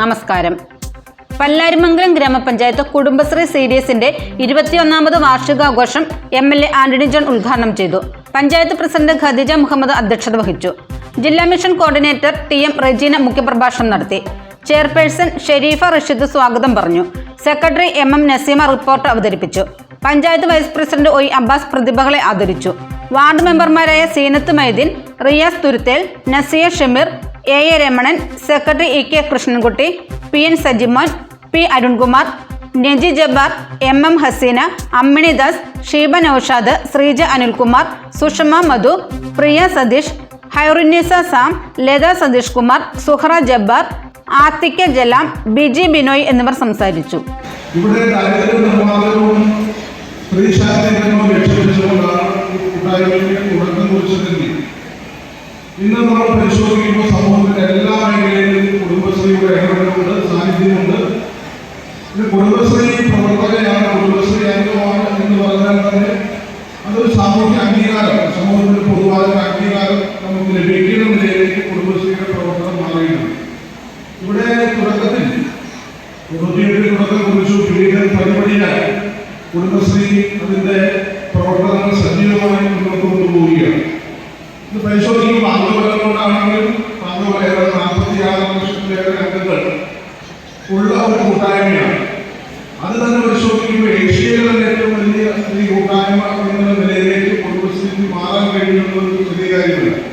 നമസ്കാരം. പല്ലാരിമംഗലം ഗ്രാമപഞ്ചായത്ത് Kudumbashree C D എസിന്റെ ഇരുപത്തിയൊന്നാമത് വാർഷികാഘോഷം M L A Antony John ഉദ്ഘാടനം ചെയ്തു. പഞ്ചായത്ത് പ്രസിഡന്റ് ഖദീജ മുഹമ്മദ് അധ്യക്ഷത വഹിച്ചു. ജില്ലാ mission coordinator T M Rejeena മുഖ്യപ്രഭാഷണം നടത്തി. ചെയർപേഴ്സൺ ഷെരീഫ റഷീദ് സ്വാഗതം പറഞ്ഞു. Secretary M M Naseema report അവതരിപ്പിച്ചു. Panchayat vice president O E Abbas പ്രതിഭകളെ ആദരിച്ചു. വാർഡ് മെമ്പർമാരായ Seenath Maideen Riyas Thuruthel Nasiya Shameer A. A. Ramanan secretary E. K. Krishnankutty P. N. Sajimon P. Arunkumar Naji Jabbar M. M. Haseena Ammini Das Sheeba Noushad Sreeja Anilkumar Sushama Madhu Priya Satheesh Hairunisa Sam Latha Satheesh Kumar Suhara Jabbar Athika Jalam Biji Binoy എന്നിവർ സംസാരിച്ചു. ഇവിടെ ഇന്ന് നമ്മൾ പരിശോധിക്കുമ്പോൾ സമൂഹത്തിന്റെ എല്ലാ മേഖലയിലും കുടുംബശ്രീയുടെ ഇടപെടലുണ്ട് സാന്നിധ്യമുണ്ട്. ഇത് കുടുംബശ്രീ പ്രവർത്തകയാണ് കുടുംബശ്രീ അംഗമാണ് എന്ന് പറഞ്ഞാൽ തന്നെ അതൊരു സാമൂഹ്യ അംഗീകാരം സമൂഹത്തിന് പൊതുവായ അംഗീകാരം നമുക്ക് ലഭിക്കുന്ന നിലയിലേക്ക് കുടുംബശ്രീയുടെ പ്രവർത്തനം മാറിയിട്ടുണ്ട്. ഇവിടെ തുടക്കത്തിൽ തൊണ്ണൂറ്റിയെട്ടിൽ തുടക്കം കുറിച്ചു പിന്നീട് പരിപാടിയായി ഉള്ള ഒരു കൂട്ടായ്മയാണ്. അത് തന്നെ പരിശോധിക്കുമ്പോൾ ഏഷ്യയിലെ തന്നെ ഏറ്റവും വലിയ സ്ത്രീ കൂട്ടായ്മ എന്നുള്ള നിലയിലേക്ക് കുടുംബശ്രീക്ക് മാറാൻ ഒരു ചെറിയ കാര്യമല്ല.